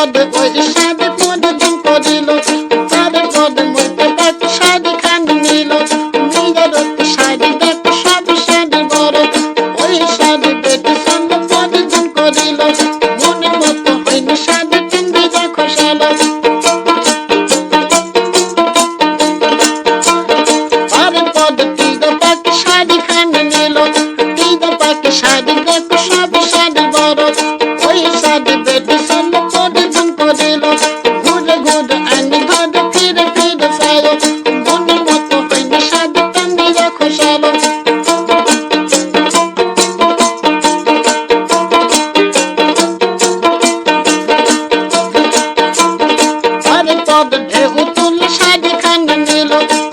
পদে ওই সাদে পদে দুম করিল। পদে পদে মধ্যে কত সাদে কান নিল নিজের সাদে দেখ সাদে সাদে বড়। ওই সাদে দেখে সঙ্গে পদে দুম করিল। মনে মতো হইনি সাদে চিন্তা দেখো সালো দিল।